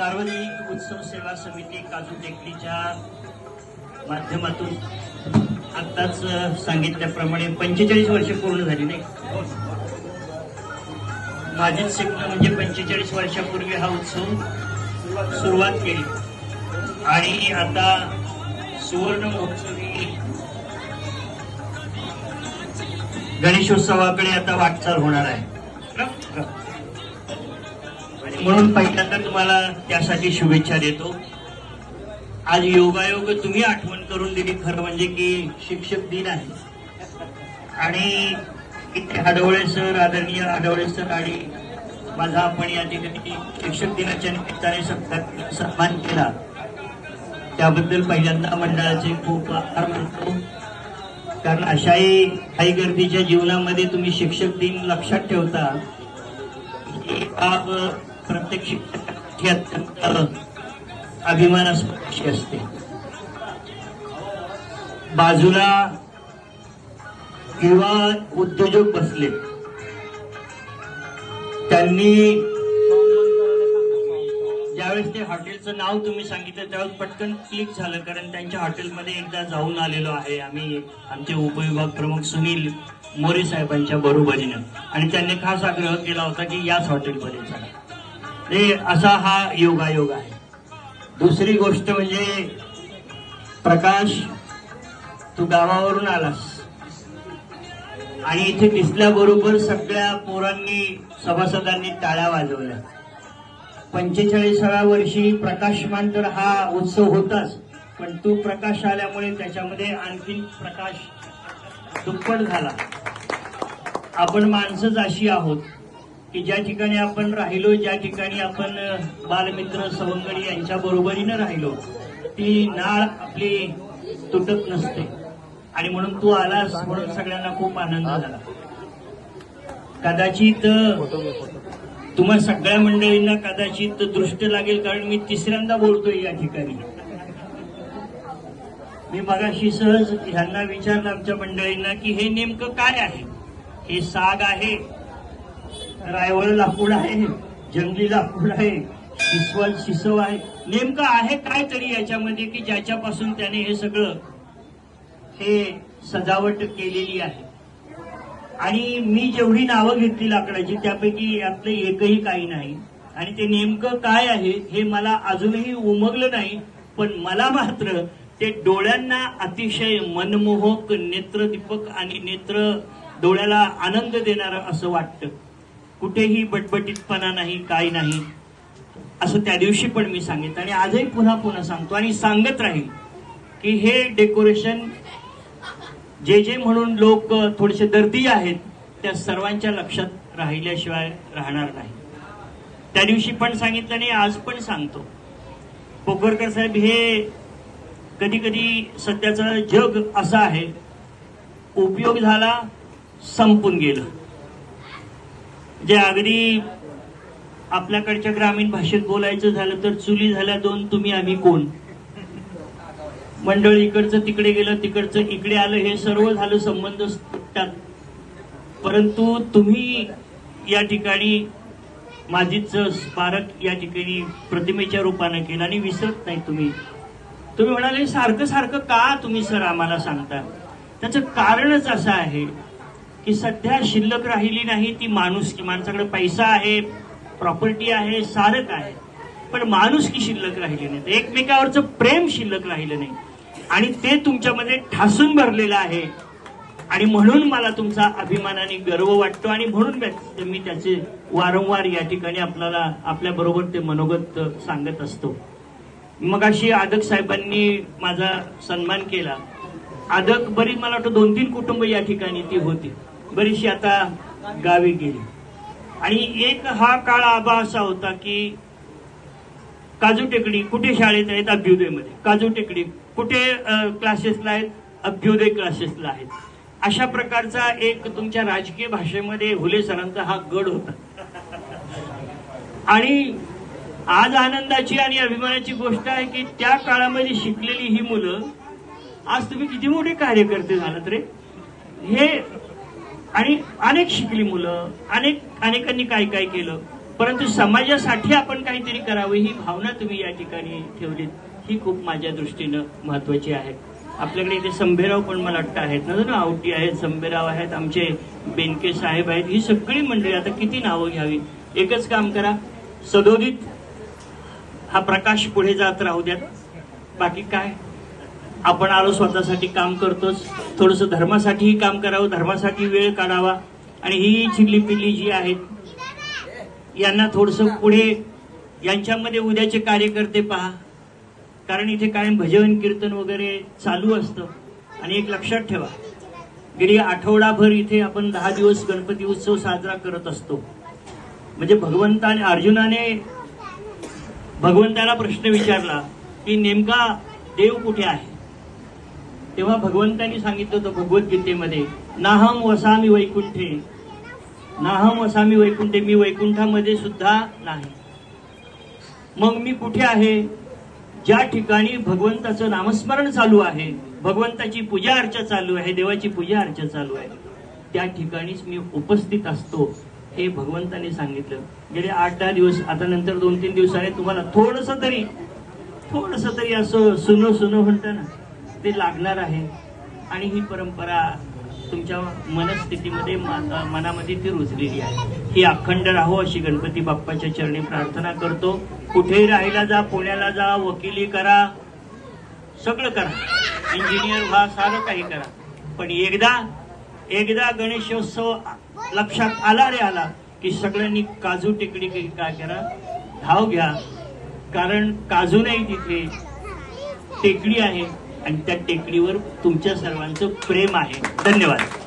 सार्वजनिक उत्सव सेवा समिती काजू टेकडीच्या माध्यमातून आत्ताच सांगितल्याप्रमाणे पंचेचाळीस वर्ष पूर्ण झाली नाही माझेच शिकणं म्हणजे पंचेचाळीस वर्षापूर्वी हा उत्सव सुरुवात केली. आणि आता सुवर्ण महोत्सवी गणेशोत्सवाकडे आता वाटचाल होणार आहे. म्हणून पहिल्यांदा तुम्हाला त्यासाठी शुभेच्छा देतो. आज योगायोग तुम्ही आठवण करून दिली खरं म्हणजे की शिक्षक दिन आहे. आणि इथे हडवळे सर आदरणीय हडवळे सर आणि माझा आपण या ठिकाणी शिक्षक दिनाच्या निमित्ताने सत्कार सन्मान केला. त्याबद्दल पहिल्यांदा मंडळाचे खूप आभार मानतो. कारण अशाही काही गर्दीच्या जीवनामध्ये तुम्ही शिक्षक दिन लक्षात ठेवता बाब प्रत्येक शिक्षकाची अत्यंत अभिमानास्पद असते. बाजूला युवा उद्योजक बसले. त्यांनी ज्यावेळेस ते हॉटेलचं नाव तुम्ही सांगितलं त्यावेळेस पटकन क्लिक झालं कारण त्यांच्या हॉटेलमध्ये एकदा जाऊन आलेलो आहे आम्ही. आमचे उपविभाग प्रमुख सुनील मोरे साहेबांच्या बरोबरीनं. आणि त्यांनी खास आग्रह केला होता की याच हॉटेलमध्ये चला. ते असा हा योगायोग आहे. दुसरी गोष्ट म्हणजे प्रकाश तू गावावरून आलास. आणि इथे दिसल्याबरोबर सगळ्या पोरांनी सभासदांनी टाळ्या वाजवल्या. पंचेचाळीसाव्या वर्षी प्रकाशमान तर हा उत्सव होताच पण तू प्रकाश आल्यामुळे त्याच्यामध्ये आणखीन प्रकाश दुप्पट झाला. आपण माणसंच अशी आहोत. की ज्या ठिकाणी आपण राहिलो ज्या ठिकाणी आपण बालमित्र सवंगडी यांच्या बरोबरीनं राहिलो ती नाळ आपली तुटत नसते. आणि म्हणून तू आलास म्हणून सगळ्यांना खूप आनंद झाला. कदाचित तुम्हा सगळ्या मंडळींना कदाचित दृष्ट लागेल कारण मी तिसऱ्यांदा बोलतोय या ठिकाणी. मी मगाशी सहज ह्यांना विचारलं आमच्या मंडळींना की हे नेमकं काय आहे? हे साग आहे रायवळ लाकूड आहे जंगली लाकूड आहे शिसवल शिसव आहे. नेमकं आहे काय तरी याच्यामध्ये की ज्याच्यापासून त्याने हे सगळं हे सजावट केलेली आहे? आणि मी जेवढी नावं घेतली लाकडाची त्यापैकी यातलं एकही काही नाही. आणि ते नेमकं काय आहे हे मला अजूनही उमगलं नाही पण मला मात्र ते डोळ्यांना अतिशय मनमोहक नेत्रदीपक आणि नेत्र डोळ्याला आनंद देणारं असं वाटतं. कुठेही बटबटीतपणा नाही काही नाही असं त्या दिवशी पण मी सांगितलं. आणि आजही पुन्हा पुन्हा सांगतो आणि सांगत राहील की हे डेकोरेशन जे जे म्हणून लोक थोडेसे दर्दी आहेत त्या सर्वांच्या लक्षात राहिल्याशिवाय राहणार नाही. त्या दिवशी पण सांगितलं आणि आज पण सांगतो. पोखरकर साहेब हे कधी कधी सध्याचं जग असं आहे उपयोग झाला संपून गेलं. जे अगदी आपल्याकडच्या ग्रामीण भाषेत बोलायचं झालं तर चुली झाल्या दोन तुम्ही आम्ही कोण? मंडळ इकडचं तिकडे गेलं तिकडचं इकडे आलं हे सर्व झालं संबंध तुटतात परंतु तुम्ही या ठिकाणी माझीच स्मारक या ठिकाणी प्रतिमेच्या रूपाने केलं आणि विसरत नाही तुम्ही. तुम्ही म्हणाले सारखं सारखं का तुम्ही सर आम्हाला सांगता? त्याचं कारणच असं आहे की सध्या शिल्लक राहिली नाही ती माणूस की माणसाकडे पैसा आहे प्रॉपर्टी आहे सारक आहे. पण माणूस की शिल्लक राहिली नाही? एकमेकावरचं प्रेम शिल्लक राहिलं नाही. आणि ते तुमच्यामध्ये ठासून भरलेलं आहे. आणि म्हणून मला तुमचा अभिमानाने गर्व वाटतो आणि म्हणून मी त्याचे वारंवार या ठिकाणी आपल्याला आपल्या बरोबर ते मनोगत सांगत असतो. मग अशी आदक साहेबांनी माझा सन्मान केला. आदक बरीच मला वाटतं दोन तीन कुटुंब या ठिकाणी ती होती. बरीचशी आता गावी गेली. आणि एक हा काळ आबा असा होता की काजू टेकडी कुठे शाळेत आहेत? अभ्युदयमध्ये. काजू टेकडी कुठे क्लासेसला आहेत? अभ्युदय क्लासेसला आहेत. अशा प्रकारचा एक तुमच्या राजकीय भाषेमध्ये हुले सरांचा हा गड होता. आणि आज आनंदाची आणि अभिमानाची गोष्ट आहे की त्या काळामध्ये शिकलेली ही मुलं आज तुम्ही किती मोठे कार्यकर्ते झालात रे? हे आणि अनेक शिकली मुलं अनेक अनेकांनी काय काय केलं परंतु समाजासाठी आपण काहीतरी करावं ही भावना तुम्ही या ठिकाणी ठेवलीत ही खूप माझ्या दृष्टीनं महत्वाची आहे. आपल्याकडे इथे संभेराव पण मला वाटतं आहेत ना ना आवटी आहेत संभेराव आहेत आमचे बेनके साहेब आहेत ही सगळी मंडळी आता किती नावं घ्यावी एकच काम करा सदोदित हा प्रकाश पुढे जात राहू द्यात. बाकी काय? आपण आलो स्वतःसाठी काम करतोच. थोडस धर्मासाठीही काम करावं धर्मासाठी वेळ काढावा. आणि ही चिल्ली पिल्ली जी आहेत यांना थोडस पुढे यांच्यामध्ये उद्याचे कार्यकर्ते पहा. कारण इथे कायम भजन कीर्तन वगैरे चालू असतं. आणि एक लक्षात ठेवा गेली आठवडाभर इथे आपण दहा दिवस गणपती उत्सव साजरा करत असतो. म्हणजे भगवंताने अर्जुनाने भगवंताला प्रश्न विचारला की नेमका देव कुठे आहे? तेव्हा भगवंतांनी सांगितलं होतं भगवद्गीतेमध्ये नाहम वसामी वैकुंठे. नाहम वसामी वैकुंठे मी वैकुंठामध्ये सुद्धा नाही. मग मी कुठे आहे? ज्या ठिकाणी भगवंताचं नामस्मरण चालू आहे भगवंताची पूजा अर्चा चालू आहे देवाची पूजा अर्चा चालू आहे त्या ठिकाणीच मी उपस्थित असतो हे भगवंताने सांगितलं. गेले आठ दहा दिवस आता नंतर दोन तीन दिवसाने तुम्हाला थोडस तरी थोडस तरी असं सुनो सुनो म्हणतं ना ते लागणार आहे. आणि ही परंपरा तुमच्या मनस्थितीमध्ये मा- मनामध्ये ती रुजलेली आहे. ही अखंड राहो अशी गणपती बाप्पाच्या चरणी प्रार्थना करतो. कुठेही राहायला जा पुण्याला जा वकिली करा सगळं करा. इंजिनियर व्हा सारं काही करा. पण एकदा एकदा गणेशोत्सव लक्षात आला रे आला की सगळ्यांनी काजू टेकडी काय करा? धाव घ्या. कारण काजू नाही तिथे टेकडी आहे. आणि त्या टेकडीवर तुमच्या सर्वांचं प्रेम आहे. धन्यवाद.